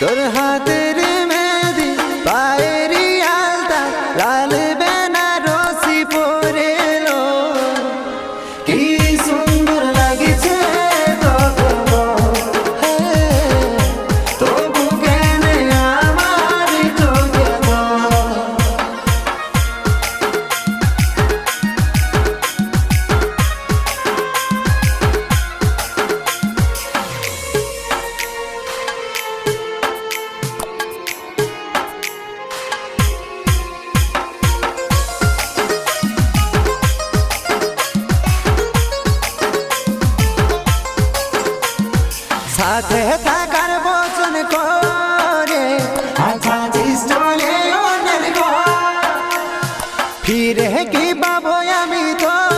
তোর হাতের সাথে থাকার বচন করে। আজাদি স্টলে ফিরে কি বাবু আমি?